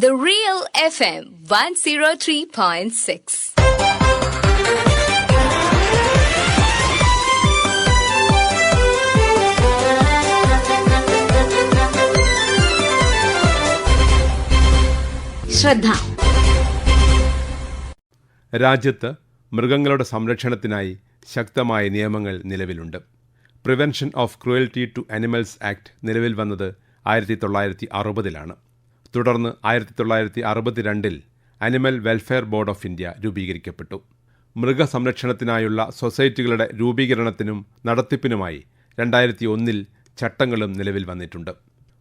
The Real FM 103.6. ശ്രദ്ധ. രാജ്യത്ത് മൃഗങ്ങളുടെ സംരക്ഷണത്തിനായി ശക്തമായ നിയമങ്ങൾ നിലവിലുണ്ട്. Prevention of cruelty to animals act നിലവിൽ വന്നത് ആയിരത്തി തൊള്ളായിരത്തി അറുപതിലാണ്. തുടർന്ന് ആയിരത്തി തൊള്ളായിരത്തി അറുപത്തിരണ്ടിൽ animal welfare board of India രൂപീകരിക്കപ്പെട്ടു. മൃഗസംരക്ഷണത്തിനായുള്ള സൊസൈറ്റികളുടെ രൂപീകരണത്തിനും നടത്തിപ്പിനുമായി രണ്ടായിരത്തി ഒന്നിൽ ചട്ടങ്ങളും നിലവിൽ വന്നിട്ടുണ്ട്.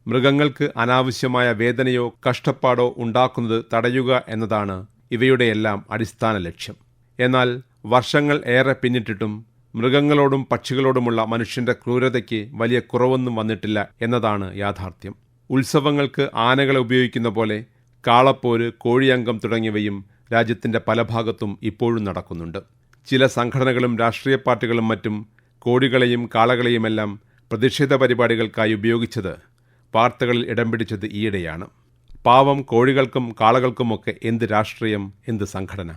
മൃഗങ്ങൾക്ക് അനാവശ്യമായ വേദനയോ കഷ്ടപ്പാടോ ഉണ്ടാക്കുന്നത് തടയുക എന്നതാണ് ഇവയുടെയെല്ലാം അടിസ്ഥാന ലക്ഷ്യം. എന്നാൽ വർഷങ്ങൾ ഏറെ പിന്നിട്ടിട്ടും മൃഗങ്ങളോടും പക്ഷികളോടുമുള്ള മനുഷ്യന്റെ ക്രൂരതയ്ക്ക് വലിയ കുറവൊന്നും വന്നിട്ടില്ല എന്നതാണ് യാഥാർത്ഥ്യം. ഉത്സവങ്ങൾക്ക് ആനകളെ ഉപയോഗിക്കുന്ന പോലെ കാളപ്പോര് കോഴിയംഗം തുടങ്ങിയവയും രാജ്യത്തിന്റെ പല ഭാഗത്തും ഇപ്പോഴും നടക്കുന്നുണ്ട്. ചില സംഘടനകളും രാഷ്ട്രീയ പാർട്ടികളും മറ്റും കോഴികളെയും കാളകളെയുമെല്ലാം പ്രതിഷേധ പരിപാടികൾക്കായി ഉപയോഗിച്ചത് വാർത്തകളിൽ ഇടം പിടിച്ചത് ഈയിടെയാണ്. പാവം കോഴികൾക്കും കാളകൾക്കുമൊക്കെ എന്ത് രാഷ്ട്രീയം എന്ത് സംഘടന?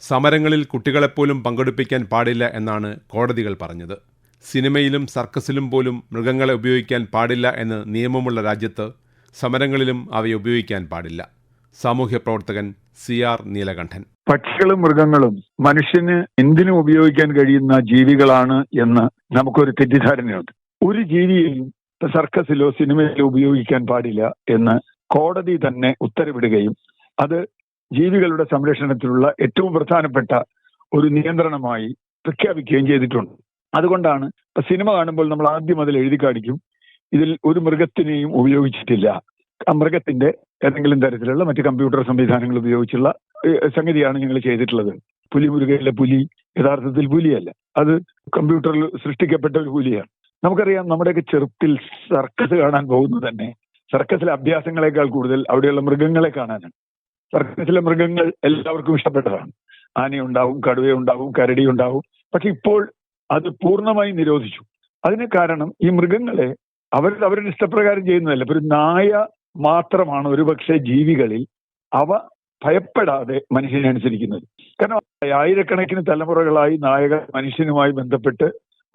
സമരങ്ങളിൽ കുട്ടികളെപ്പോലും പങ്കെടുപ്പിക്കാൻ പാടില്ല എന്നാണ് കോടതികൾ പറഞ്ഞത്. സിനിമയിലും സർക്കസിലും പോലും മൃഗങ്ങളെ ഉപയോഗിക്കാൻ പാടില്ല എന്ന് നിയമമുള്ള രാജ്യത്ത് സമരങ്ങളിലും അവയെ ഉപയോഗിക്കാൻ പാടില്ല. സാമൂഹ്യ പ്രവർത്തകൻ സി ആർ നീലകണ്ഠൻ. പക്ഷികളും മൃഗങ്ങളും മനുഷ്യന് എന്തിനും ഉപയോഗിക്കാൻ കഴിയുന്ന ജീവികളാണ് എന്ന് നമുക്കൊരു തെറ്റിദ്ധാരണയുണ്ട്. ഒരു ജീവിയെയും സർക്കസിലോ സിനിമയിലോ ഉപയോഗിക്കാൻ പാടില്ല എന്ന് കോടതി തന്നെ ഉത്തരവിടുകയും അത് ജീവികളുടെ സംരക്ഷണത്തിലുള്ള ഏറ്റവും പ്രധാനപ്പെട്ട ഒരു നിയന്ത്രണമായി പ്രഖ്യാപിക്കുകയും ചെയ്തിട്ടുണ്ട്. അതുകൊണ്ടാണ് ഇപ്പൊ സിനിമ കാണുമ്പോൾ നമ്മൾ ആദ്യം അതിൽ എഴുതി കാണിക്കും. ഇതിൽ ഒരു മൃഗത്തിനെയും ഉപയോഗിച്ചിട്ടില്ല. ആ മൃഗത്തിന്റെ ഏതെങ്കിലും തരത്തിലുള്ള മറ്റ് കമ്പ്യൂട്ടർ സംവിധാനങ്ങൾ ഉപയോഗിച്ചുള്ള സംഗതിയാണ് ഞങ്ങൾ ചെയ്തിട്ടുള്ളത്. പുലിമുരുകയിലെ പുലി യഥാർത്ഥത്തിൽ പുലിയല്ല. അത് കമ്പ്യൂട്ടറിൽ സൃഷ്ടിക്കപ്പെട്ട ഒരു പുലിയാണ്. നമുക്കറിയാം നമ്മുടെയൊക്കെ ചെറുപ്പിൽ സർക്കസ് കാണാൻ പോകുന്നത് തന്നെ. സർക്കസിലെ അഭ്യാസങ്ങളെക്കാൾ കൂടുതൽ അവിടെയുള്ള മൃഗങ്ങളെ കാണാനാണ്. സർക്കസിലെ മൃഗങ്ങൾ എല്ലാവർക്കും ഇഷ്ടപ്പെട്ടതാണ്. ആനയുണ്ടാവും കടുവയുണ്ടാവും കരടി ഉണ്ടാവും പക്ഷെ ഇപ്പോൾ അത് പൂർണമായി നിരോധിച്ചു. അതിന് കാരണം ഈ മൃഗങ്ങളെ അവർ അവരുടെ ഇഷ്ടപ്രകാരം ചെയ്യുന്നതല്ല. ഒരു നായ മാത്രമാണ് ഒരുപക്ഷെ ജീവികളിൽ അവ ഭയപ്പെടാതെ മനുഷ്യനെ അനുസരിക്കുന്നത്. കാരണം ആയിരക്കണക്കിന് തലമുറകളായി നായകൾ മനുഷ്യനുമായി ബന്ധപ്പെട്ട്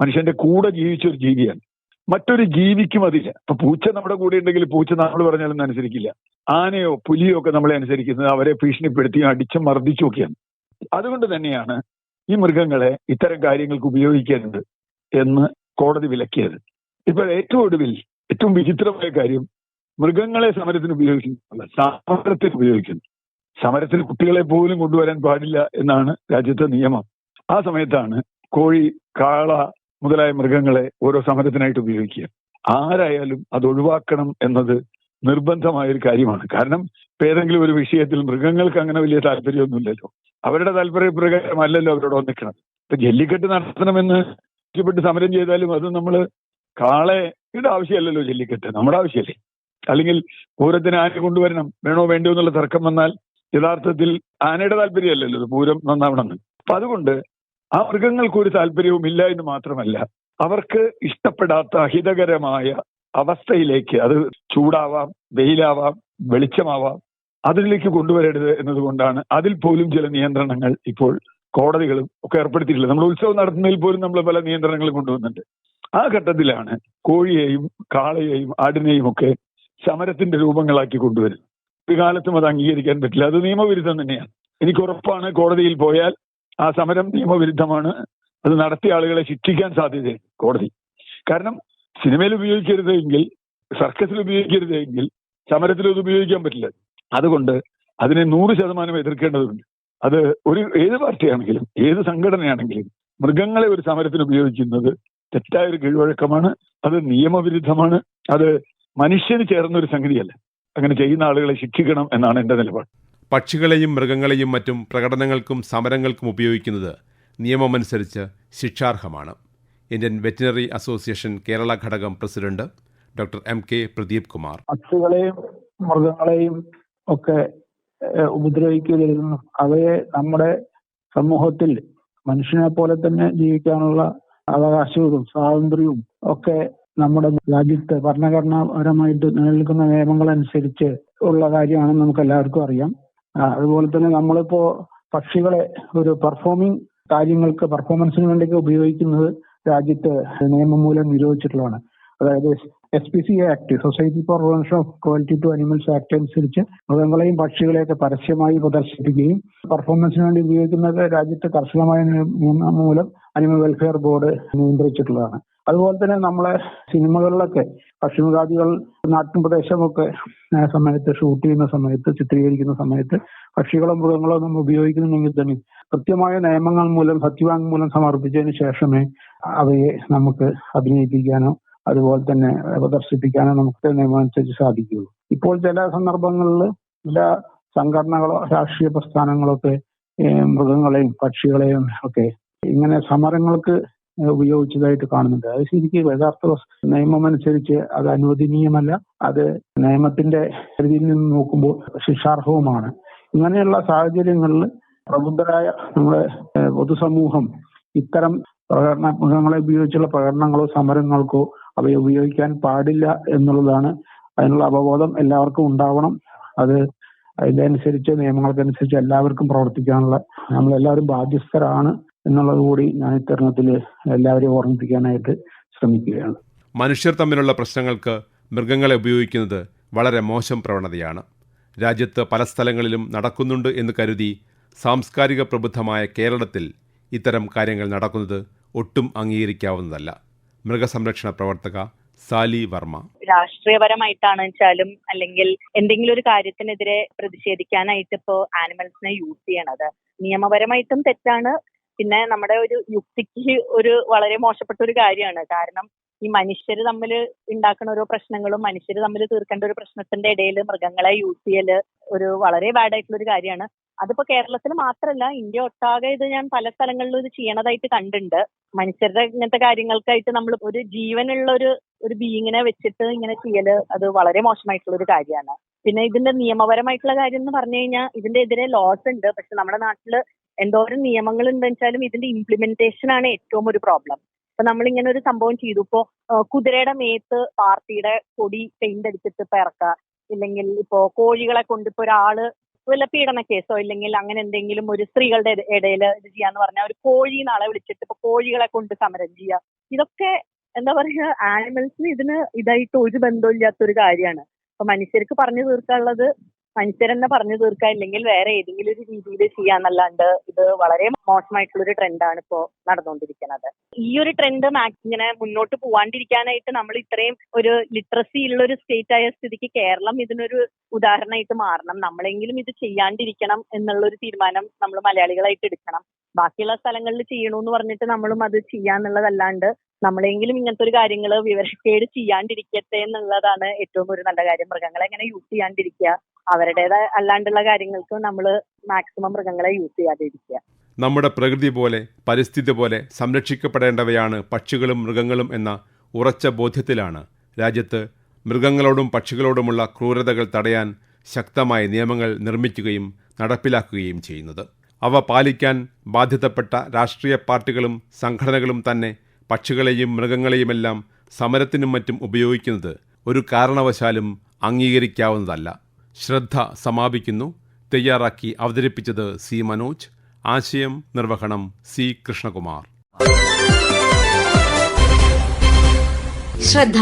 മനുഷ്യന്റെ കൂടെ ജീവിച്ച ഒരു ജീവിയാണ്. മറ്റൊരു ജീവിക്കും അതില്ല. ഇപ്പൊ പൂച്ച നമ്മുടെ കൂടെ ഉണ്ടെങ്കിൽ പൂച്ച നമ്മൾ പറഞ്ഞാലൊന്നും അനുസരിക്കില്ല. ആനയോ പുലിയോ ഒക്കെ നമ്മളെ അനുസരിക്കുന്നത് അവരെ ഭീഷണിപ്പെടുത്തിയും അടിച്ചും മർദ്ദിച്ചും ഒക്കെയാണ്. അതുകൊണ്ട് തന്നെയാണ് ഈ മൃഗങ്ങളെ ഇത്തരം കാര്യങ്ങൾക്ക് ഉപയോഗിക്കരുത് എന്ന് കോടതി വിലക്കിയത്. ഇപ്പോൾ ഏറ്റവും ഒടുവിൽ ഏറ്റവും വിചിത്രമായ കാര്യം മൃഗങ്ങളെ സമരത്തിന് ഉപയോഗിക്കുന്നില്ല സമരത്തിന് ഉപയോഗിക്കുന്നു. സമരത്തിന് കുട്ടികളെ പോലും കൊണ്ടുവരാൻ പാടില്ല എന്നാണ് രാജ്യത്തെ നിയമം. ആ സമയത്താണ് കോഴി കാള മുതലായ മൃഗങ്ങളെ ഓരോ സമരത്തിനായിട്ട് ഉപയോഗിക്കുക. ആരായാലും അത് ഒഴിവാക്കണം എന്നത് നിർബന്ധമായ ഒരു കാര്യമാണ്. കാരണം ഏതെങ്കിലും ഒരു വിഷയത്തിൽ മൃഗങ്ങൾക്ക് അങ്ങനെ വലിയ താല്പര്യമൊന്നുമില്ലല്ലോ. അവരുടെ താല്പര്യപ്രകാരമല്ലല്ലോ അവരോട് ഒന്നിക്കണം ഇപ്പൊ ജല്ലിക്കെട്ട് നടത്തണമെന്ന് ഇഷ്ടപ്പെട്ട് സമരം ചെയ്താലും അത് നമ്മൾ കാളയുടെ ആവശ്യമല്ലല്ലോ ജല്ലിക്കെട്ട്. നമ്മുടെ ആവശ്യമല്ലേ? അല്ലെങ്കിൽ പൂരത്തിന് ആന കൊണ്ടുവരണം. വേണോ വേണ്ടോ എന്നുള്ള തർക്കം വന്നാൽ യഥാർത്ഥത്തിൽ ആനയുടെ താല്പര്യമല്ലല്ലോ. പൂരം പൂരം നന്നാവണമെന്ന്. അപ്പൊ അതുകൊണ്ട് ആ മൃഗങ്ങൾക്ക് ഒരു താല്പര്യവും ഇല്ല എന്ന് മാത്രമല്ല അവർക്ക് ഇഷ്ടപ്പെടാത്ത അഹിതകരമായ അവസ്ഥയിലേക്ക് അത് ചൂടാവാം വെയിലാവാം വെളിച്ചമാവാം. അതിലേക്ക് കൊണ്ടുവരരുത് എന്നതുകൊണ്ടാണ് അതിൽ പോലും ചില നിയന്ത്രണങ്ങൾ ഇപ്പോൾ കോടതികളും ഒക്കെ ഏർപ്പെടുത്തിയിട്ടുള്ളത്. നമ്മൾ ഉത്സവം നടത്തുന്നതിൽ പോലും നമ്മൾ പല നിയന്ത്രണങ്ങൾ കൊണ്ടുവന്നിട്ടുണ്ട്. ആ ഘട്ടത്തിലാണ് കോഴിയെയും കാളയെയും ആടിനെയും ഒക്കെ സമരത്തിന്റെ രൂപങ്ങളാക്കി കൊണ്ടുവരുന്നത്. ഒരു കാലത്തും അത് അംഗീകരിക്കാൻ പറ്റില്ല. അത് നിയമവിരുദ്ധം തന്നെയാണ്. എനിക്ക് ഉറപ്പാണ് കോടതിയിൽ പോയാൽ ആ സമരം നിയമവിരുദ്ധമാണ്. അത് നടത്തിയ ആളുകളെ ശിക്ഷിക്കാൻ സാധ്യതയുണ്ട് കോടതി. കാരണം സിനിമയിൽ ഉപയോഗിക്കരുത് എങ്കിൽ സർക്കസിൽ ഉപയോഗിക്കരുത് എങ്കിൽ സമരത്തിൽ അത് ഉപയോഗിക്കാൻ പറ്റില്ല. അതുകൊണ്ട് അതിനെ നൂറ് ശതമാനം എതിർക്കേണ്ടതുണ്ട്. അത് ഒരു ഏത് പാർട്ടിയാണെങ്കിലും ഏത് സംഘടനയാണെങ്കിലും മൃഗങ്ങളെ ഒരു സമരത്തിന് ഉപയോഗിക്കുന്നത് തെറ്റായ ഒരു കീഴ്വഴക്കമാണ്. അത് നിയമവിരുദ്ധമാണ്. അത് മനുഷ്യന് ചേർന്ന ഒരു സംഗതിയല്ല. അങ്ങനെ ചെയ്യുന്ന ആളുകളെ ശിക്ഷിക്കണം എന്നാണ് എന്റെ നിലപാട്. പക്ഷികളെയും മൃഗങ്ങളെയും മറ്റും പ്രകടനങ്ങൾക്കും സമരങ്ങൾക്കും ഉപയോഗിക്കുന്നത് നിയമമനുസരിച്ച് ശിക്ഷാർഹമാണ്. ഇന്ത്യൻ വെറ്റിനറി അസോസിയേഷൻ കേരള ഘടകം president doctor M K Pradeep Kumar. പക്ഷികളെയും മൃഗങ്ങളെയും ഒക്കെ ഉപദ്രവിക്കുകയായിരുന്നു. അവയെ നമ്മുടെ സമൂഹത്തിൽ മനുഷ്യനെ പോലെ തന്നെ ജീവിക്കാനുള്ള അവകാശവും സ്വാതന്ത്ര്യവും ഒക്കെ നമ്മുടെ രാജ്യത്ത് ഭരണഘടനാപരമായിട്ട് നിലനിൽക്കുന്ന നിയമങ്ങൾ അനുസരിച്ച് ഉള്ള കാര്യമാണെന്ന് നമുക്ക് എല്ലാവർക്കും അറിയാം. അതുപോലെ തന്നെ നമ്മളിപ്പോ പക്ഷികളെ ഒരു പെർഫോമിംഗ് കാര്യങ്ങൾക്ക് പെർഫോമൻസിന് വേണ്ടിയൊക്കെ ഉപയോഗിക്കുന്നത് രാജ്യത്ത് നിയമം മൂലം നിരോധിച്ചിട്ടുള്ളതാണ്. അതായത് S P C act society for prevention of quality to animals act അനുസരിച്ച് മൃഗങ്ങളെയും പക്ഷികളെയൊക്കെ പരസ്യമായി പ്രദർശിപ്പിക്കുകയും പെർഫോമൻസിന് വേണ്ടി ഉപയോഗിക്കുന്നത് രാജ്യത്ത് കർശനമായ നിയ- നിയമം മൂലം അനിമൽ വെൽഫെയർ ബോർഡ് നിയന്ത്രിച്ചിട്ടുള്ളതാണ്. അതുപോലെ തന്നെ നമ്മളെ സിനിമകളിലൊക്കെ പക്ഷിമൃഗാദികൾ നാട്ടിൻപ്രദേശമൊക്കെ സമയത്ത് ഷൂട്ട് ചെയ്യുന്ന സമയത്ത് ചിത്രീകരിക്കുന്ന സമയത്ത് പക്ഷികളോ മൃഗങ്ങളോ നമ്മൾ ഉപയോഗിക്കുന്നുണ്ടെങ്കിൽ തന്നെ കൃത്യമായ നിയമങ്ങൾ മൂലം സത്യവാങ് മൂലം സമർപ്പിച്ചതിന് ശേഷമേ അവയെ നമുക്ക് അഭിനയിപ്പിക്കാനോ അതുപോലെ തന്നെ പ്രദർശിപ്പിക്കാനോ നമുക്ക് നിയമം അനുസരിച്ച് സാധിക്കുകയുള്ളൂ. ഇപ്പോൾ ചില സന്ദർഭങ്ങളിൽ ചില സംഘടനകളോ രാഷ്ട്രീയ പ്രസ്ഥാനങ്ങളൊക്കെ മൃഗങ്ങളെയും പക്ഷികളെയും ഒക്കെ ഇങ്ങനെ സമരങ്ങൾക്ക് ഉപയോഗിച്ചതായിട്ട് കാണുന്നുണ്ട്. അത് ശരിക്കും യഥാർത്ഥ വസ്- നിയമം അനുസരിച്ച് അത് അനുവദനീയമല്ല. അത് നിയമത്തിന്റെ പരിധിയിൽ നിന്ന് നോക്കുമ്പോൾ ശിക്ഷാർഹവുമാണ്. ഇങ്ങനെയുള്ള സാഹചര്യങ്ങളിൽ പ്രബുദ്ധരായ നമ്മുടെ പൊതുസമൂഹം ഇത്തരം പ്രകടന മൃഗങ്ങളെ ഉപയോഗിച്ചുള്ള പ്രകടനങ്ങളോ സമരങ്ങൾക്കോ അവയെ ഉപയോഗിക്കാൻ പാടില്ല എന്നുള്ളതാണ് അതിനുള്ള അവബോധം എല്ലാവർക്കും ഉണ്ടാവണം. അത് അതിന്റെ അനുസരിച്ച് നിയമങ്ങൾക്കനുസരിച്ച് എല്ലാവർക്കും പ്രവർത്തിക്കാനുള്ള നമ്മളെല്ലാവരും ബാധ്യസ്ഥരാണ്. എന്നുള്ളത് കൂടി ഞാൻ ഇത്തരണത്തിൽ എല്ലാവരെയും ഓർമ്മിപ്പിക്കാനായിട്ട് ശ്രമിക്കുകയാണ്. മനുഷ്യർ തമ്മിലുള്ള പ്രശ്നങ്ങൾക്ക് മൃഗങ്ങളെ ഉപയോഗിക്കുന്നത് വളരെ മോശം പ്രവണതയാണ്. രാജ്യത്ത് പല സ്ഥലങ്ങളിലും നടക്കുന്നുണ്ട് എന്ന് കരുതി സാംസ്കാരിക പ്രബുദ്ധമായ കേരളത്തിൽ ഇത്തരം കാര്യങ്ങൾ നടക്കുന്നത് ഒട്ടും അംഗീകരിക്കാവുന്നതല്ല. മൃഗസംരക്ഷണ പ്രവർത്തക സാലി വർമ്മ. രാഷ്ട്രീയപരമായിട്ടാണ് വെച്ചാലും അല്ലെങ്കിൽ എന്തെങ്കിലും ഒരു കാര്യത്തിനെതിരെ പ്രതിഷേധിക്കാനായിട്ട് ഇപ്പോ ആനിമൽസിനെ യൂസ് ചെയ്യണത്. നിയമപരമായിട്ടും തെറ്റാണ് പിന്നെ നമ്മുടെ ഒരു യുക്തിക്ക് ഒരു വളരെ മോശപ്പെട്ട ഒരു കാര്യമാണ്. കാരണം ഈ മനുഷ്യർ തമ്മിൽ ഉണ്ടാക്കുന്ന ഓരോ പ്രശ്നങ്ങളും മനുഷ്യർ തമ്മിൽ തീർക്കേണ്ട ഒരു പ്രശ്നത്തിന്റെ ഇടയിൽ മൃഗങ്ങളെ യൂസ് ചെയ്യൽ ഒരു വളരെ ബാഡ് ആയിട്ടുള്ള ഒരു കാര്യമാണ്. അതിപ്പോ കേരളത്തിൽ മാത്രമല്ല ഇന്ത്യ ഒട്ടാകെ ഇത് ഞാൻ പല സ്ഥലങ്ങളിലും ഇത് ചെയ്യണതായിട്ട് കണ്ടിട്ടുണ്ട് മനുഷ്യരുടെ ഇങ്ങനത്തെ കാര്യങ്ങൾക്കായിട്ട് നമ്മൾ ഒരു ജീവനുള്ള ഒരു ഒരു ബീയിങ്ങിനെ വെച്ചിട്ട് ഇങ്ങനെ ചെയ്യൽ അത് വളരെ മോശമായിട്ടുള്ള ഒരു കാര്യമാണ്. പിന്നെ ഇതിന്റെ നിയമപരമായിട്ടുള്ള കാര്യം എന്ന് പറഞ്ഞു കഴിഞ്ഞാൽ ഇതിന്റെ എതിരെ ലോസ് ഉണ്ട് പക്ഷെ നമ്മുടെ നാട്ടിൽ എന്തോരം നിയമങ്ങൾ ഉണ്ടെന്ന് വെച്ചാലും ഇതിന്റെ ഇംപ്ലിമെന്റേഷൻ ആണ് ഏറ്റവും ഒരു പ്രോബ്ലം ഇപ്പൊ നമ്മൾ ഇങ്ങനെ ഒരു സംഭവം ചെയ്തു. ഇപ്പോ കുതിരയുടെ മേത്ത് പാർട്ടിയുടെ കൊടി പെയിന്റ് അടിച്ചിട്ട് ഇറക്കുക ഇല്ലെങ്കിൽ ഇപ്പോ കോഴികളെ കൊണ്ട് ഇപ്പൊ ഒരാൾ വല്ല പീഡന കേസോ ഇല്ലെങ്കിൽ അങ്ങനെ എന്തെങ്കിലും ഒരു സ്ത്രീകളുടെ ഇടയിൽ ഇത് ചെയ്യാന്ന് പറഞ്ഞാൽ ഒരു കോഴി നാളെ വിളിച്ചിട്ട് ഇപ്പൊ കോഴികളെ കൊണ്ട് സമരം ചെയ്യുക ഇതൊക്കെ എന്താ പറയുക ആനിമൽസിന് ഇതിന് ഇതായിട്ട് ഒരു ബന്ധമില്ലാത്ത ഒരു കാര്യമാണ്. അപ്പൊ മനുഷ്യർക്ക് പറഞ്ഞു തീർക്കാനുള്ളത് മനുഷ്യരെന്നെ പറഞ്ഞു തീർക്കാൻ ഇല്ലെങ്കിൽ വേറെ ഏതെങ്കിലും ഒരു രീതിയിൽ ചെയ്യാന്നല്ലാണ്ട് ഇത് വളരെ മോശമായിട്ടുള്ള ഒരു ട്രെൻഡാണ് ഇപ്പോ നടന്നുകൊണ്ടിരിക്കുന്നത് ഈ ഒരു ട്രെൻഡ് ഇങ്ങനെ മുന്നോട്ട് പോവാണ്ടിരിക്കാനായിട്ട് നമ്മൾ ഇത്രയും ഒരു ലിറ്ററസി ഉള്ള ഒരു സ്റ്റേറ്റ് ആയ സ്ഥിതിക്ക് കേരളം ഇതിനൊരു ഉദാഹരണമായിട്ട് മാറണം. നമ്മളെങ്കിലും ഇത് ചെയ്യാണ്ടിരിക്കണം എന്നുള്ള ഒരു തീരുമാനം നമ്മൾ മലയാളികളായിട്ട് എടുക്കണം. ബാക്കിയുള്ള സ്ഥലങ്ങളിൽ ചെയ്യണമെന്ന് പറഞ്ഞിട്ട് നമ്മളും അത് ചെയ്യാന്നുള്ളതല്ലാണ്ട് നമ്മളെങ്കിലും ഇങ്ങനത്തെ ഒരു കാര്യങ്ങൾ വിവരക്കേട് ചെയ്യാണ്ടിരിക്കട്ടെ എന്നുള്ളതാണ് ഏറ്റവും ഒരു നല്ല കാര്യം. മൃഗങ്ങളെ എങ്ങനെ യൂസ് ചെയ്യാണ്ടിരിക്കുക അവരുടേതായ അല്ലാണ്ടുള്ള കാര്യങ്ങൾക്ക് നമ്മൾ മാക്സിമം മൃഗങ്ങളെ യൂസ് ചെയ്യാതിരിക്കുക. നമ്മുടെ പ്രകൃതി പോലെ പരിസ്ഥിതി പോലെ സംരക്ഷിക്കപ്പെടേണ്ടവയാണ് പക്ഷികളും മൃഗങ്ങളും എന്ന ഉറച്ച ബോധ്യത്തിലാണ്. രാജ്യത്ത് മൃഗങ്ങളോടും പക്ഷികളോടുമുള്ള ക്രൂരതകൾ തടയാൻ ശക്തമായ നിയമങ്ങൾ നിർമ്മിക്കുകയും നടപ്പിലാക്കുകയും ചെയ്യുന്നത്. അവ പാലിക്കാൻ ബാധ്യതപ്പെട്ട രാഷ്ട്രീയ പാർട്ടികളും സംഘടനകളും തന്നെ പക്ഷികളെയും മൃഗങ്ങളെയുമെല്ലാം സമരത്തിനും മറ്റും ഉപയോഗിക്കുന്നത് ഒരു കാരണവശാലും അംഗീകരിക്കാവുന്നതല്ല. ശ്രദ്ധ സമാപിക്കുന്നു. തയ്യാറാക്കി അവതരിപ്പിച്ചത് സി മനോജ്. ആശയം നിർവഹണം സി കൃഷ്ണകുമാർ. ശ്രദ്ധ.